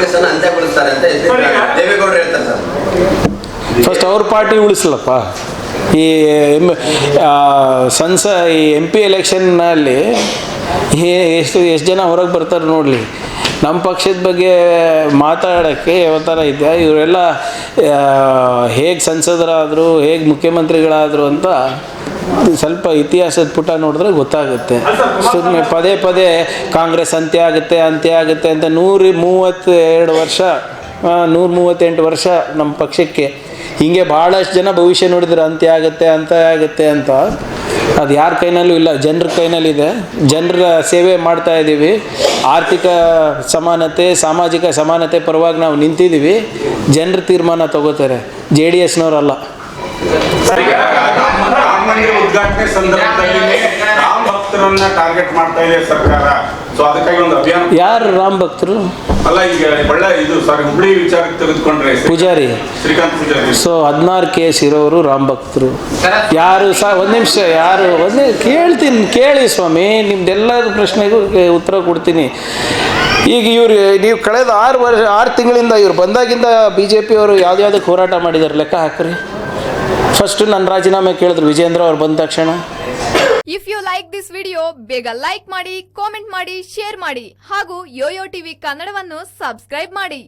ಕಾಂಗ್ರೆಸ್ ಅನ್ನು ಅಂತ್ಯಗೊಳಿಸ್ತಾರೆ ಅಂತ ದೇವೇಗೌಡರು ಹೇಳ್ತಾರೆ ಸರ್. ಫಸ್ಟ್ ಅವ್ರ ಪಾರ್ಟಿ ಉಳಿಸ್ಲಪ್ಪ. ಈ ಎಂ ಸಂಸ ಈ ಎಂ ಪಿ ಎಲೆಕ್ಷನ್ನಲ್ಲಿ ಎಷ್ಟು ಎಷ್ಟು ಜನ ಹೊರಗೆ ಬರ್ತಾರೆ ನೋಡಲಿ. ನಮ್ಮ ಪಕ್ಷದ ಬಗ್ಗೆ ಮಾತಾಡೋಕ್ಕೆ ಯಾವ ಥರ ಇದೆ ಇವರೆಲ್ಲ ಹೇಗೆ ಸಂಸದರಾದರು ಹೇಗೆ ಮುಖ್ಯಮಂತ್ರಿಗಳಾದರು ಅಂತ ಸ್ವಲ್ಪ ಇತಿಹಾಸದ ಪುಟ ನೋಡಿದ್ರೆ ಗೊತ್ತಾಗುತ್ತೆ. ಸುಮ್ಮನೆ ಪದೇ ಪದೇ ಕಾಂಗ್ರೆಸ್ ಅಂತ್ಯ ಆಗುತ್ತೆ ಅಂತ್ಯ ಆಗುತ್ತೆ ಅಂತ ನೂರ ಮೂವತ್ತೆರಡು ವರ್ಷ ನೂರ ಮೂವತ್ತೆಂಟು ವರ್ಷ ನಮ್ಮ ಪಕ್ಷಕ್ಕೆ. ಹೀಗೆ ಭಾಳಷ್ಟು ಜನ ಭವಿಷ್ಯ ನೋಡಿದ್ರೆ ಅಂತ್ಯ ಆಗುತ್ತೆ ಅಂತ ಆಗುತ್ತೆ ಅಂತ. ಅದು ಯಾರ ಕೈನಲ್ಲೂ ಇಲ್ಲ, ಜನರ ಕೈನಲ್ಲಿದೆ. ಜನರ ಸೇವೆ ಮಾಡ್ತಾ ಇದ್ದೀವಿ. ಆರ್ಥಿಕ ಸಮಾನತೆ, ಸಾಮಾಜಿಕ ಸಮಾನತೆ ಪರವಾಗಿ ನಾವು ನಿಂತಿದ್ದೀವಿ. ಜನರ ತೀರ್ಮಾನ ತಗೋತಾರೆ. J D ಎಸ್ನವರಲ್ಲ. ರಾಮ ಮಂದಿರ ಉದ್ಘಾಟನೆ ಸಂದರ್ಭದಲ್ಲಿ ರಾಮ ಭಕ್ತರನ್ನ ಟಾರ್ಗೆಟ್ ಮಾಡ್ತಾ ಇದೆ ಸರ್ಕಾರ. ಸೊ ಅದಕ್ಕಾಗಿ ಒಂದು ಅಭಿಯಾನ ಯಾರು ರಾಮ್ ಭಕ್ತರು? ಅಲ್ಲ ಈಗ ಒಳ್ಳೆ ಇದು ಸರ್ ಹುಬ್ಳಿ ವಿಚಾರಕ್ಕೆ ತೆಗೆದುಕೊಂಡ್ರೆ ಪೂಜಾರಿ. ಶ್ರೀಕಾಂತ್ ಪೂಜಾರಿ. ಸೊ ಹದಿನಾರು ಕೇಸ್ ಇರೋರು ರಾಮ್ ಭಕ್ತರು. ಯಾರು ಸಹ ಒಂದು ನಿಮಿಷ ಯಾರು ಒಂದೇ ಕೇಳ್ತೀನಿ ಕೇಳಿ ಸ್ವಾಮಿ ನಿಮ್ದೆಲ್ಲ ಪ್ರಶ್ನೆಗೂ ಉತ್ತರ ಕೊಡ್ತೀನಿ. ಈಗ ಇವ್ರು ನೀವು ಕಳೆದ ಆರು ವರ್ಷ ಆರು ತಿಂಗಳಿಂದ ಇವ್ರು ಬಂದಾಗಿಂದ ಬಿ ಜೆ ಪಿಯವರು ಯಾವ್ದ್ಯಾವ್ದಕ್ಕೆ ಹೋರಾಟ ಮಾಡಿದ್ದಾರೆ ಲೆಕ್ಕ ಹಾಕ್ರಿ. ಫಸ್ಟ್ ನನ್ನ ರಾಜೀನಾಮೆ ಕೇಳಿದ್ರು ವಿಜೇಂದ್ರ ಅವ್ರು ಬಂದ ತಕ್ಷಣ. If you like this video ಬೇಗ ಲೈಕ್ ಮಾಡಿ ಕಾಮೆಂಟ್ ಮಾಡಿ ಶೇರ್ ಮಾಡಿ ಹಾಗೂ ಯೋಯೋ ಟಿವಿ ಕನ್ನಡವನ್ನು ಸಬ್ಸ್ಕ್ರೈಬ್ ಮಾಡಿ.